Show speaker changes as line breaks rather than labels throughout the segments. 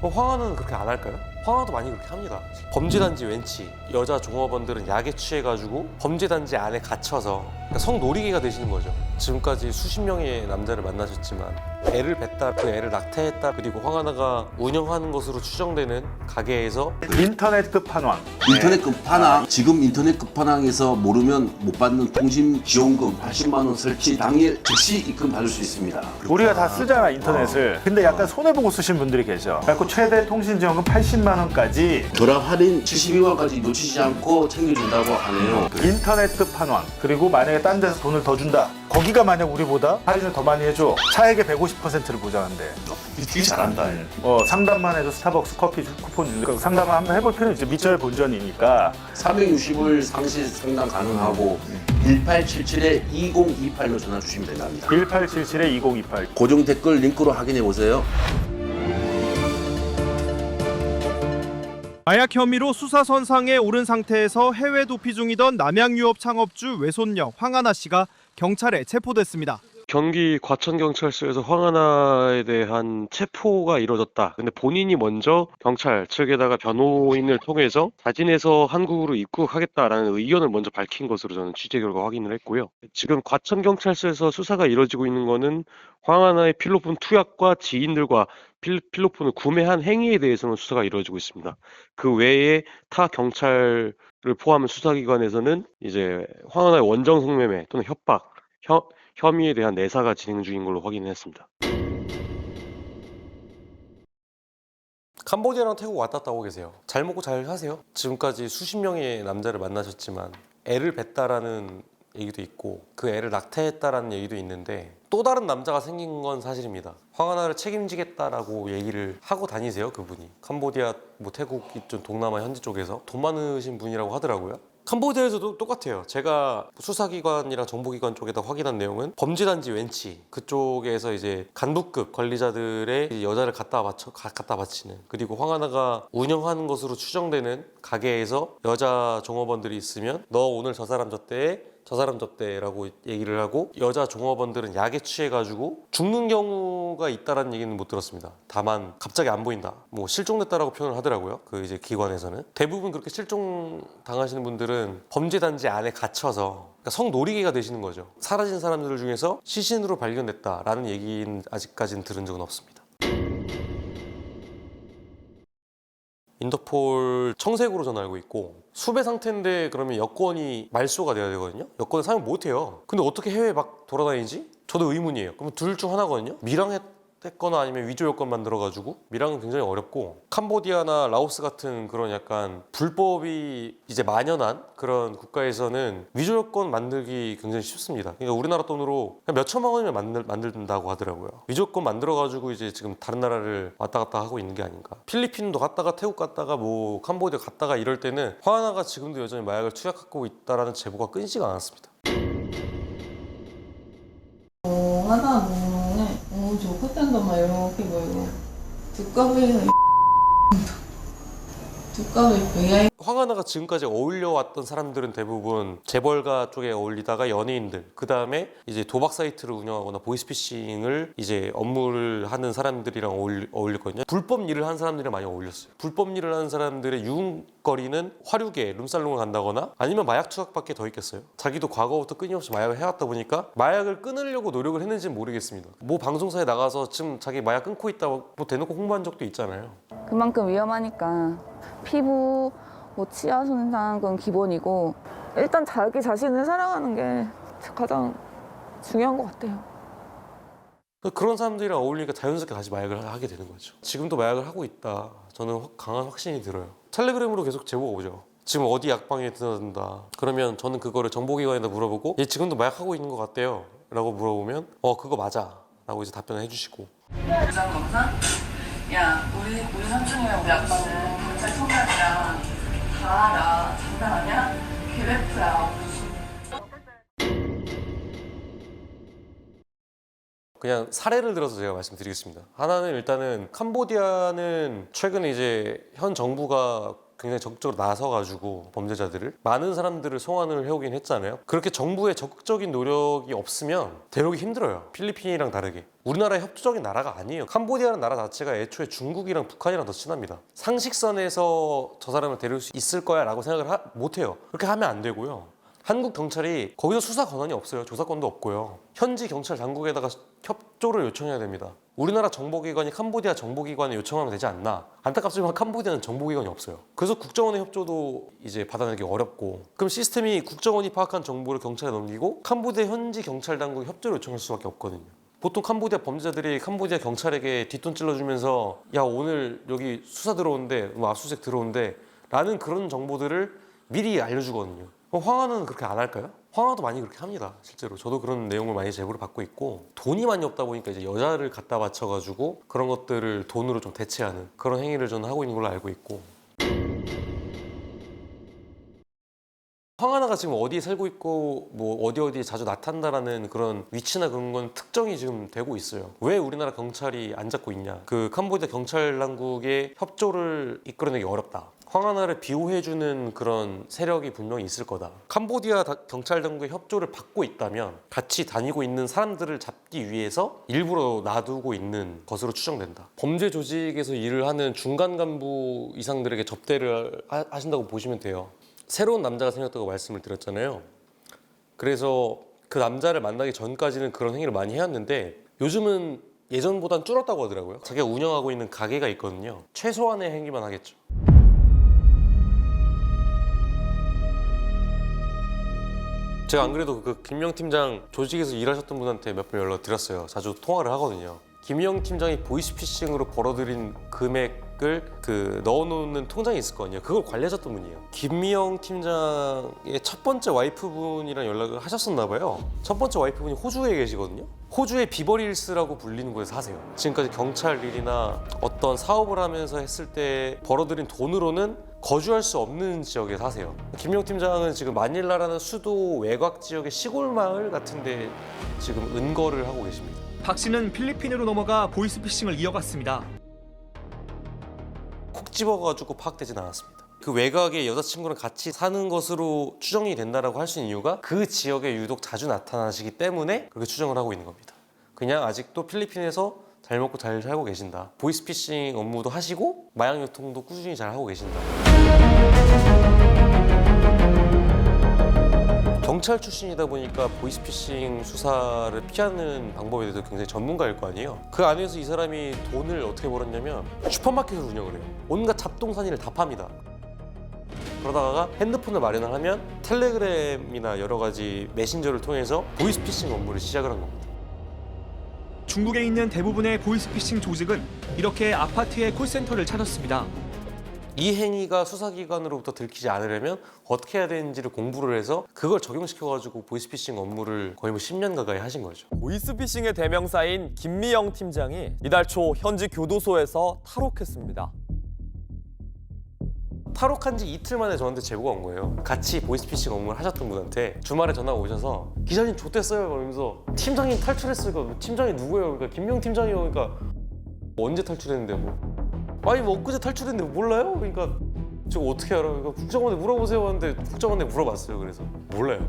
그럼 황하는 그렇게 안 할까요? 황하도 많이 그렇게 합니다. 범죄단지 웬치 여자 종업원들은 약에 취해가지고 범죄단지 안에 갇혀서 그러니까 성놀이개가 되시는 거죠. 지금까지 수십 명의 남자를 만나셨지만 애를 뱉다 그 애를 낙태했다 그리고 황하나가 운영하는 것으로 추정되는 가게에서
인터넷 끝판왕.
인터넷 끝판왕 지금 인터넷 끝판왕에서 모르면 못 받는 통신 지원금 80만 원 설치 당일 즉시 입금 받을 수 있습니다.
우리가 다 쓰잖아 인터넷을. 근데 약간 손해 보고 쓰신 분들이 계셔. 그래서 최대 통신 지원금 80만 원까지
결합 할인 72만까지 놓치지 않고 챙겨준다고 하네요.
인터넷 끝판왕. 그리고 만약에 딴 데서 돈을 더 준다. 거기가 만약 우리보다 할인을 더 많이 해줘. 차액의 150%를 보장한대.
되게 잘한다.
어, 상담만 해도 스타벅스 커피 쿠폰 주니까 상담을 한번 해볼 필요는 있죠. 미처의 본전이니까.
360을 상시 상담 가능하고 1877-2028로 전화 주시면 된답니다.
1877-2028.
고정 댓글 링크로 확인해 보세요.
마약 혐의로 수사선상에 오른 상태에서 해외 도피 중이던 남양유업 창업주 외손녀 황하나 씨가 경찰에 체포됐습니다.
경기 과천경찰서에서 황하나에 대한 체포가 이루어졌다. 근데 본인이 먼저 경찰 측에다가 변호인을 통해서 자진해서 한국으로 입국하겠다라는 의견을 먼저 밝힌 것으로 저는 취재 결과 확인을 했고요. 지금 과천경찰서에서 수사가 이루어지고 있는 거는 황하나의 필로폰 투약과 지인들과 필, 필로폰을 구매한 행위에 대해서는 수사가 이루어지고 있습니다. 그 외에 타 경찰을 포함한 수사기관에서는 이제 황하나의 원정 성매매 또는 협박, 혐, 혐의에 대한 내사가 진행 중인 걸로 확인했습니다. 캄보디아랑 태국 왔다 갔다 오고 계세요. 잘 먹고 잘 사세요. 지금까지 수십 명의 남자를 만나셨지만 애를 뱉다라는 얘기도 있고 그 애를 낙태했다라는 얘기도 있는데 또 다른 남자가 생긴 건 사실입니다. 황하나를 책임지겠다라고 얘기를 하고 다니세요, 그분이. 캄보디아, 뭐 태국 이쪽 동남아 현지 쪽에서 돈 많으신 분이라고 하더라고요. 캄보디아에서도 똑같아요. 제가 수사기관이랑 정보기관 쪽에다 확인한 내용은 범죄단지 웬치 그쪽에서 이제 간부급 관리자들의 이 여자를 갖다 바쳐 가- 갖다 바치는 그리고 황하나가 운영하는 것으로 추정되는 가게에서 여자 종업원들이 있으면 너 오늘 저 사람 줬대 저 사람 줬대라고 얘기를 하고 여자 종업원들은 약에 취해가지고 죽는 경우가 있다라는 얘기는 못 들었습니다. 다만 갑자기 안 보인다, 뭐 실종됐다라고 표현을 하더라고요. 그 이제 기관에서는 대부분 그렇게 실종 당하시는 분들은 범죄 단지 안에 갇혀서 그러니까 성놀이개가 되시는 거죠. 사라진 사람들 중에서 시신으로 발견됐다라는 얘기는 아직까지는 들은 적은 없습니다. 인터폴 청색으로 저는 알고 있고 수배 상태인데 그러면 여권이 말소가 돼야 되거든요. 여권을 사용 못 해요. 근데 어떻게 해외 막 돌아다니지? 저도 의문이에요. 그럼 둘 중 하나거든요. 밀항 했거나 아니면 위조 여권 만들어가지고 밀항은 굉장히 어렵고 캄보디아나 라오스 같은 그런 약간 불법이 이제 만연한 그런 국가에서는 위조 여권 만들기 굉장히 쉽습니다. 그러니까 우리나라 돈으로 몇 천만 원이면 만들, 만든다고 하더라고요. 위조 여권 만들어가지고 이제 지금 다른 나라를 왔다 갔다 하고 있는 게 아닌가. 필리핀도 갔다가 태국 갔다가 뭐 캄보디아 갔다가 이럴 때는 화하나가 지금도 여전히 마약을 투약하고 있다라는 제보가 끊이지가 않았습니다.
두꺼비는 두꺼비 VI
황하나가 지금까지 어울려왔던 사람들은 대부분 재벌가 쪽에 어울리다가 연예인들 그 다음에 이제 도박 사이트를 운영하거나 보이스피싱을 이제 업무를 하는 사람들이랑 어울리, 어울렸거든요. 불법 일을 하는 사람들이랑 많이 어울렸어요. 불법 일을 하는 사람들의 유흥거리는 화류계 룸살롱을 간다거나 아니면 마약 투약밖에 더 있겠어요? 자기도 과거부터 끊임없이 마약을 해왔다 보니까 마약을 끊으려고 노력을 했는지는 모르겠습니다. 뭐 방송사에 나가서 지금 자기 마약 끊고 있다고 뭐 대놓고 홍보한 적도 있잖아요.
그만큼 위험하니까 피부, 뭐 치아 손상 그건 기본이고 일단 자기 자신을 사랑하는 게 가장 중요한 것 같아요.
그런 사람들이랑 어울리니까 자연스럽게 다시 마약을 하게 되는 거죠. 지금도 마약을 하고 있다. 저는 확- 강한 확신이 들어요. 텔레그램으로 계속 제보가 오죠. 지금 어디 약방에 드나든다. 그러면 저는 그거를 정보기관에다 물어보고 얘 지금도 마약하고 있는 것 같대요. 라고 물어보면 어 그거 맞아. 라고 이제 답변을 해주시고
부장 검사? 야, 우리 우리 삼촌이랑 우리 아빠는 경찰 총장이랑 다 알아. 장난 아니야? 계획프야.
그냥 사례를 들어서 제가 말씀드리겠습니다. 하나는 일단은 캄보디아는 최근에 이제 현 정부가 굉장히 적극적으로 나서가지고 범죄자들을 많은 사람들을 송환을 해오긴 했잖아요. 그렇게 정부의 적극적인 노력이 없으면 대놓기 힘들어요. 필리핀이랑 다르게. 우리나라의 협조적인 나라가 아니에요. 캄보디아라는 나라 자체가 애초에 중국이랑 북한이랑 더 친합니다. 상식선에서 저 사람을 데려올 수 있을 거야 라고 생각을 하- 못해요. 그렇게 하면 안 되고요. 한국 경찰이 거기서 수사 권한이 없어요. 조사권도 없고요. 현지 경찰 당국에다가 협조를 요청해야 됩니다. 우리나라 정보기관이 캄보디아 정보기관에 요청하면 되지 않나? 안타깝지만 캄보디아는 정보기관이 없어요. 그래서 국정원의 협조도 이제 받아내기 어렵고 그럼 시스템이 국정원이 파악한 정보를 경찰에 넘기고 캄보디아 현지 경찰 당국에 협조를 요청할 수밖에 없거든요. 보통 캄보디아 범죄자들이 캄보디아 경찰에게 뒷돈 찔러주면서 야 오늘 여기 수사 들어오는데 뭐 압수수색 들어오는데 라는 그런 정보들을 미리 알려주거든요. 황하는 그렇게 안 할까요? 황하도 많이 그렇게 합니다. 실제로 저도 그런 내용을 많이 제보를 받고 있고 돈이 많이 없다 보니까 이제 여자를 갖다 바쳐가지고 그런 것들을 돈으로 좀 대체하는 그런 행위를 저는 하고 있는 걸로 알고 있고 황하나가 지금 어디에 살고 있고 뭐 어디 어디에 자주 나타난다라는 그런 위치나 그런 건 특정이 지금 되고 있어요. 왜 우리나라 경찰이 안 잡고 있냐? 그 캄보디아 경찰 당국의 협조를 이끌어내기 어렵다. 황하나를 비호해주는 그런 세력이 분명히 있을 거다. 캄보디아 다- 경찰 당국의 협조를 받고 있다면 같이 다니고 있는 사람들을 잡기 위해서 일부러 놔두고 있는 것으로 추정된다. 범죄 조직에서 일을 하는 중간 간부 이상들에게 접대를 하- 하신다고 보시면 돼요. 새로운 남자가 생겼다고 말씀을 드렸잖아요. 그래서 그 남자를 만나기 전까지는 그런 행위를 많이 해왔는데 요즘은 예전보단 줄었다고 하더라고요. 자기가 운영하고 있는 가게가 있거든요. 최소한의 행위만 하겠죠. 제가 안 그래도 그 김영 팀장 조직에서 일하셨던 분한테 몇 번 연락 드렸어요. 자주 통화를 하거든요. 김영 팀장이 보이스피싱으로 벌어들인 금액을 그 넣어놓는 통장이 있을 거 아니에요. 그걸 관리하셨던 분이에요. 김미영 팀장의 첫 번째 와이프분이랑 연락을 하셨었나 봐요. 첫 번째 와이프분이 호주에 계시거든요. 호주의 비버릴스라고 불리는 곳에 사세요. 지금까지 경찰 일이나 어떤 사업을 하면서 했을 때 벌어들인 돈으로는 거주할 수 없는 지역에 사세요. 김용 팀장은 지금 마닐라라는 수도 외곽 지역의 시골 마을 같은데 지금 은거를 하고 계십니다.
박 씨는 필리핀으로 넘어가 보이스피싱을 이어갔습니다.
콕 집어가지고 파악되진 않았습니다. 그 외곽에 여자친구랑 같이 사는 것으로 추정이 된다라고 할 수 있는 이유가 그 지역에 유독 자주 나타나시기 때문에 그렇게 추정을 하고 있는 겁니다. 그냥 아직도 필리핀에서 잘 먹고 잘 살고 계신다. 보이스피싱 업무도 하시고 마약 유통도 꾸준히 잘 하고 계신다. 경찰 출신이다 보니까 보이스피싱 수사를 피하는 방법에 대해서 굉장히 전문가일 거 아니에요. 그 안에서 이 사람이 돈을 어떻게 벌었냐면 슈퍼마켓을 운영을 해요. 온갖 잡동사니를 다 팝니다. 그러다가 핸드폰을 마련을 하면 텔레그램이나 여러 가지 메신저를 통해서 보이스피싱 업무를 시작을 한 겁니다.
중국에 있는 대부분의 보이스피싱 조직은 이렇게 아파트의 콜센터를 차렸습니다.
이 행위가 수사기관으로부터 들키지 않으려면 어떻게 해야 되는지를 공부를 해서 그걸 적용시켜가지고 보이스피싱 업무를 거의 뭐 10년 가까이 하신 거죠.
보이스피싱의 대명사인 김미영 팀장이 이달 초 현지 교도소에서 탈옥했습니다.
탈옥한 지 이틀 만에 저한테 제보가 온 거예요. 같이 보이스피싱 업무를 하셨던 분한테 주말에 전화가 오셔서 기자님 좋댔어요 그러면서 팀장님 탈출했어요. 그러니까 팀장이 누구예요? 그러니까 김명 팀장이요. 그러니까 언제 탈출했는데 뭐 아니 뭐 엊그제 탈출했는데 몰라요? 그러니까 저 어떻게 알아요? 그러니까 국정원에 물어보세요 하는데 국정원에 물어봤어요. 그래서 몰라요.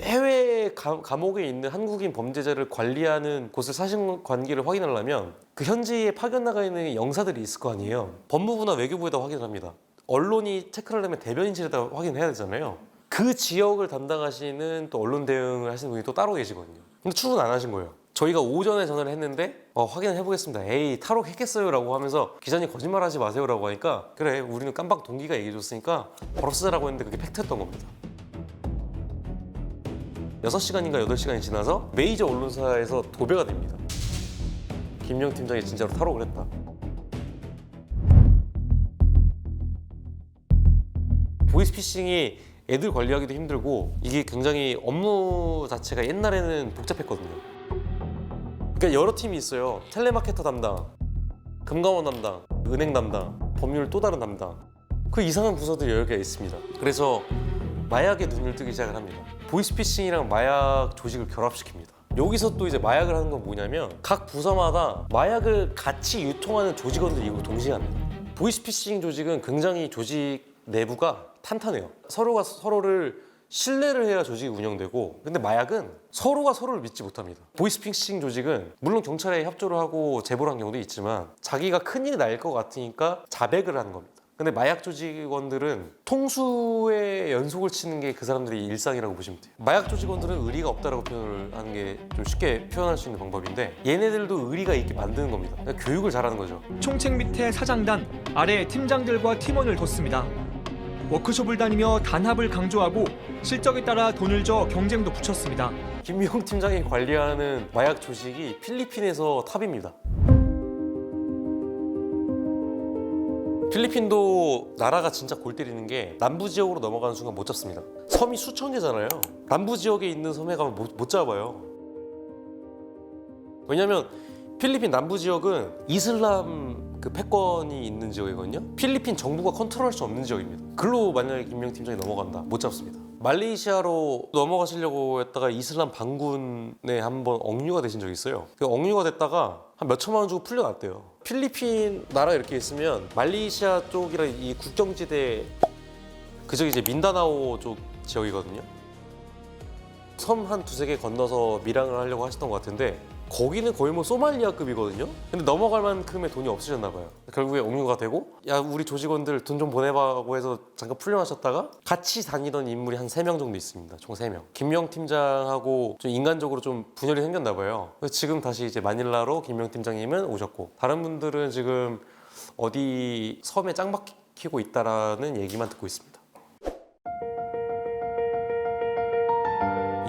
해외 가- 감옥에 있는 한국인 범죄자를 관리하는 곳을 사실 관계를 확인하려면 그 현지에 파견 나가 있는 영사들이 있을 거 아니에요. 법무부나 외교부에다 확인을 합니다. 언론이 체크를 하려면 대변인실에다 확인해야 되잖아요. 그 지역을 담당하시는 또 언론 대응을 하시는 분이 또 따로 계시거든요. 근데 출근 안 하신 거예요. 저희가 오전에 전화를 했는데 어, 확인을 해보겠습니다. 에이 탈옥했겠어요라고 하면서 기자님 거짓말하지 마세요라고 하니까 그래 우리는 깜빡 동기가 얘기해줬으니까 바로 쓰자라고 했는데 그게 팩트였던 겁니다. 6시간인가 8시간이 지나서 메이저 언론사에서 도배가 됩니다. 김영 팀장이 진짜로 탈옥을 했다. 보이스피싱이 애들 관리하기도 힘들고 이게 굉장히 업무 자체가 옛날에는 복잡했거든요. 그러니까 여러 팀이 있어요. 텔레마케터 담당, 금감원 담당, 은행 담당, 법률 또 다른 담당. 그 이상한 부서들이 여러 개가 있습니다. 그래서 마약에 눈을 뜨기 시작을 합니다. 보이스피싱이랑 마약 조직을 결합시킵니다. 여기서 또 이제 마약을 하는 건 뭐냐면 각 부서마다 마약을 같이 유통하는 조직원들이 이걸 동시에 합니다. 보이스피싱 조직은 굉장히 조직 내부가 탄탄해요. 서로가 서로를 신뢰를 해야 조직이 운영되고 근데 마약은 서로가 서로를 믿지 못합니다. 보이스피싱 조직은 물론 경찰에 협조를 하고 제보를 한 경우도 있지만 자기가 큰일이 날 것 같으니까 자백을 하는 겁니다. 근데 마약 조직원들은 통수의 연속을 치는 게 그 사람들의 일상이라고 보시면 돼요. 마약 조직원들은 의리가 없다라고 표현을 하는 게 좀 쉽게 표현할 수 있는 방법인데 얘네들도 의리가 있게 만드는 겁니다. 그러니까 교육을 잘하는 거죠.
총책 밑에 사장단, 아래 팀장들과 팀원을 뒀습니다. 워크숍을 다니며 단합을 강조하고 실적에 따라 돈을 줘 경쟁도 붙였습니다.
김미용 팀장이 관리하는 마약 조직이 필리핀에서 탑입니다. 필리핀도 나라가 진짜 골 때리는 게 남부 지역으로 넘어가는 순간 못 잡습니다. 섬이 수천 개잖아요. 남부 지역에 있는 섬에 가면 못, 못 잡아요. 왜냐면 필리핀 남부 지역은 이슬람 그 패권이 있는 지역이거든요. 필리핀 정부가 컨트롤할 수 없는 지역입니다. 글로 만약에 김명 팀장이 넘어간다, 못 잡습니다. 말레이시아로 넘어가시려고 했다가 이슬람 반군에 한번 억류가 되신 적이 있어요. 그 억류가 됐다가 한 몇 천만 원 주고 풀려났대요. 필리핀 나라 이렇게 있으면 말레이시아 쪽이랑 이 국경지대 그저기 이제 민다나오 쪽 지역이거든요. 섬 한 두세 개 건너서 밀항을 하려고 하셨던 것 같은데 거기는 거의 뭐 소말리아급이거든요. 근데 넘어갈 만큼의 돈이 없으셨나 봐요. 결국에 옥류가 되고 야 우리 조직원들 돈 좀 보내봐고 해서 잠깐 풀려나셨다가 같이 다니던 인물이 한 세 명 정도 있습니다. 총 세 명. 김명 팀장하고 좀 인간적으로 좀 분열이 생겼나 봐요. 그래서 지금 다시 이제 마닐라로 김명 팀장님은 오셨고 다른 분들은 지금 어디 섬에 짱 박히고 있다라는 얘기만 듣고 있습니다.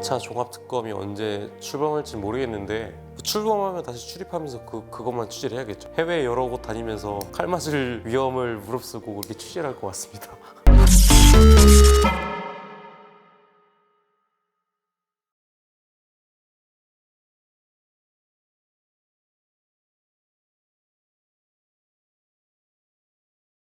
2차 종합특검이 언제 출범할지 모르겠는데 출범하면 다시 출입하면서 그, 그것만 취재를 해야겠죠. 해외 여러 곳 다니면서 칼 맞을 위험을 무릅쓰고 그렇게 취재를 할 것 같습니다